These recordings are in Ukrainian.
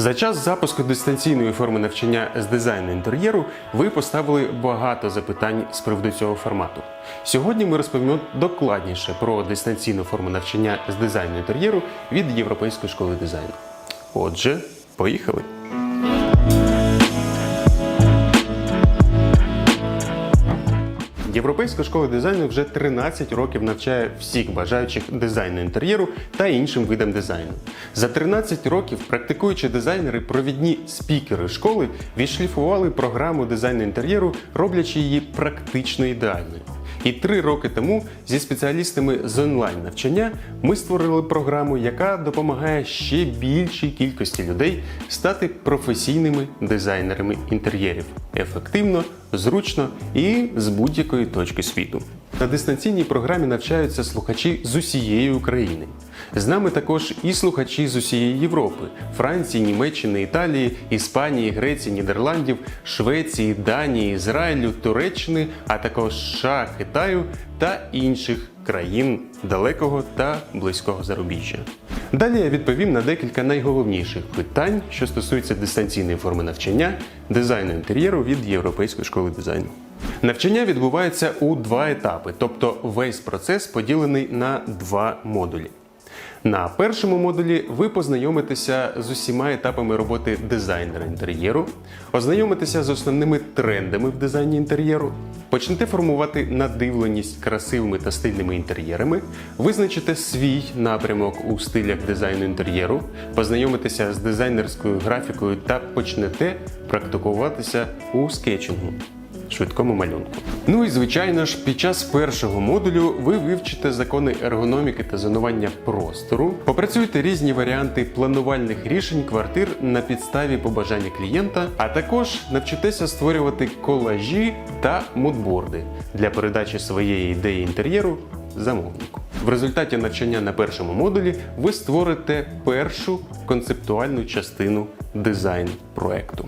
За час запуску дистанційної форми навчання з дизайну інтер'єру ви поставили багато запитань з приводу цього формату. Сьогодні ми розповімо докладніше про дистанційну форму навчання з дизайну інтер'єру від Європейської школи дизайну. Отже, поїхали! Європейська школа дизайну вже 13 років навчає всіх бажаючих дизайну інтер'єру та іншим видам дизайну. За 13 років практикуючі дизайнери, провідні спікери школи відшліфували програму дизайну інтер'єру, роблячи її практично ідеальною. І три роки тому зі спеціалістами з онлайн навчання ми створили програму, яка допомагає ще більшій кількості людей стати професійними дизайнерами інтер'єрів ефективно, зручно і з будь-якої точки світу. На дистанційній програмі навчаються слухачі з усієї України. З нами також і слухачі з усієї Європи: Франції, Німеччини, Італії, Іспанії, Греції, Нідерландів, Швеції, Данії, Ізраїлю, Туреччини, а також США, Китаю та інших країн далекого та близького зарубіжжя. Далі я відповім на декілька найголовніших питань, що стосуються дистанційної форми навчання дизайну інтер'єру від Європейської школи дизайну. Навчання відбувається у два етапи, тобто весь процес поділений на два модулі. На першому модулі ви познайомитеся з усіма етапами роботи дизайнера інтер'єру, ознайомитеся з основними трендами в дизайні інтер'єру, почнете формувати надивленість красивими та стильними інтер'єрами, визначите свій напрямок у стилях дизайну інтер'єру, познайомитеся з дизайнерською графікою та почнете практикуватися у скетчингу швидкому малюнку. Ну і звичайно ж, під час першого модулю ви вивчите закони ергономіки та зонування простору, попрацюєте різні варіанти планувальних рішень квартир на підставі побажання клієнта, а також навчитеся створювати колажі та мудборди для передачі своєї ідеї інтер'єру замовнику. В результаті навчання на першому модулі ви створите першу концептуальну частину дизайн проекту.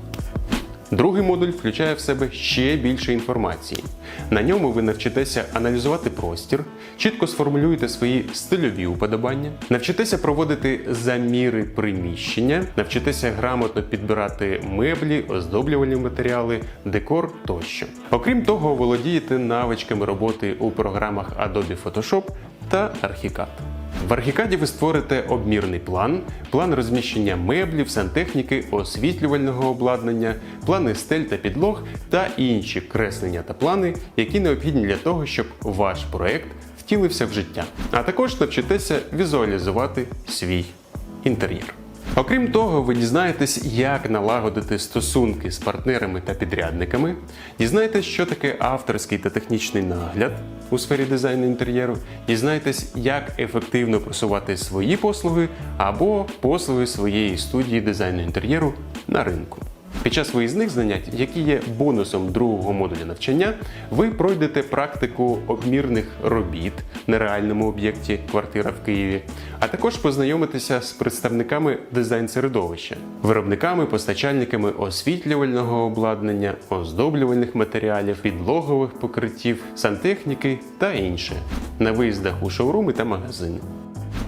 Другий модуль включає в себе ще більше інформації. На ньому ви навчитеся аналізувати простір, чітко сформулюєте свої стильові уподобання, навчитеся проводити заміри приміщення, навчитеся грамотно підбирати меблі, оздоблювальні матеріали, декор тощо. Окрім того, володієте навичками роботи у програмах Adobe Photoshop та Archicad. В Архікаді ви створите обмірний план, план розміщення меблів, сантехніки, освітлювального обладнання, плани стель та підлог та інші креслення та плани, які необхідні для того, щоб ваш проект втілився в життя. А також навчитеся візуалізувати свій інтер'єр. Окрім того, ви дізнаєтесь, як налагодити стосунки з партнерами та підрядниками, дізнаєтесь, що таке авторський та технічний нагляд у сфері дизайну інтер'єру, дізнаєтесь, як ефективно просувати свої послуги або послуги своєї студії дизайну інтер'єру на ринку. Під час виїзних занять, які є бонусом другого модуля навчання, ви пройдете практику обмірних робіт на реальному об'єкті квартира в Києві, а також познайомитеся з представниками дизайн-середовища, виробниками, постачальниками освітлювального обладнання, оздоблювальних матеріалів, підлогових покриттів, сантехніки та інше на виїздах у шоуруми та магазини.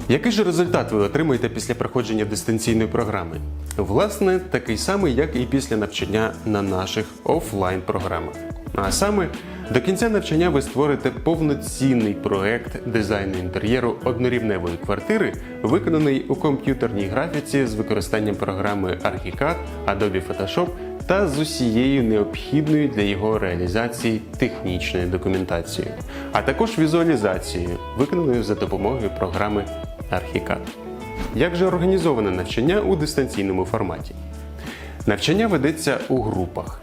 Який же результат ви отримаєте після проходження дистанційної програми? Власне, такий самий, як і після навчання на наших офлайн програмах. А саме, до кінця навчання ви створите повноцінний проект дизайну інтер'єру однорівневої квартири, виконаний у комп'ютерній графіці з використанням програми Archicad, Adobe Photoshop та з усією необхідною для його реалізації технічною документацією, а також візуалізацією, виконаною за допомогою програми Archicad. Як же організоване навчання у дистанційному форматі? Навчання ведеться у групах.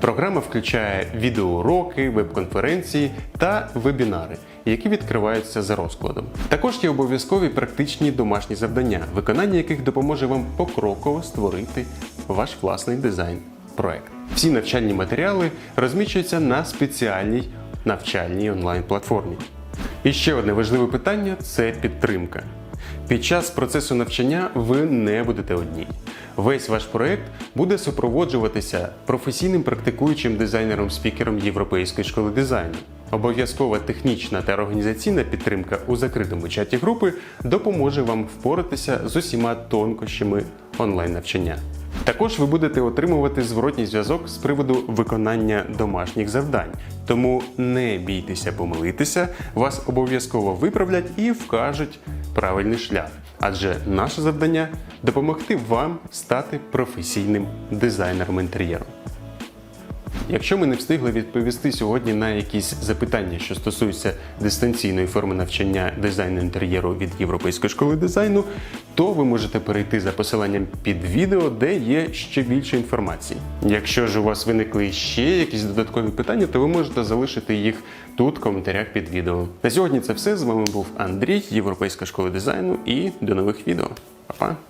Програма включає відеоуроки, веб-конференції та вебінари, які відкриваються за розкладом. Також є обов'язкові практичні домашні завдання, виконання яких допоможе вам покроково створити ваш власний дизайн проект. Всі навчальні матеріали розміщуються на спеціальній навчальній онлайн-платформі. І ще одне важливе питання це підтримка. Під час процесу навчання ви не будете одні. Весь ваш проект буде супроводжуватися професійним практикуючим дизайнером-спікером Європейської школи дизайну. Обов'язкова технічна та організаційна підтримка у закритому чаті групи допоможе вам впоратися з усіма тонкощами онлайн навчання. Також ви будете отримувати зворотній зв'язок з приводу виконання домашніх завдань. Тому не бійтеся помилитися, вас обов'язково виправлять і вкажуть правильний шлях. Адже наше завдання допомогти вам стати професійним дизайнером інтер'єру. Якщо ми не встигли відповісти сьогодні на якісь запитання, що стосуються дистанційної форми навчання дизайну інтер'єру від Європейської школи дизайну, то ви можете перейти за посиланням під відео, де є ще більше інформації. Якщо ж у вас виникли ще якісь додаткові питання, то ви можете залишити їх тут в коментарях під відео. На сьогодні це все. З вами був Андрій, Європейська школа дизайну, і до нових відео. Па-па!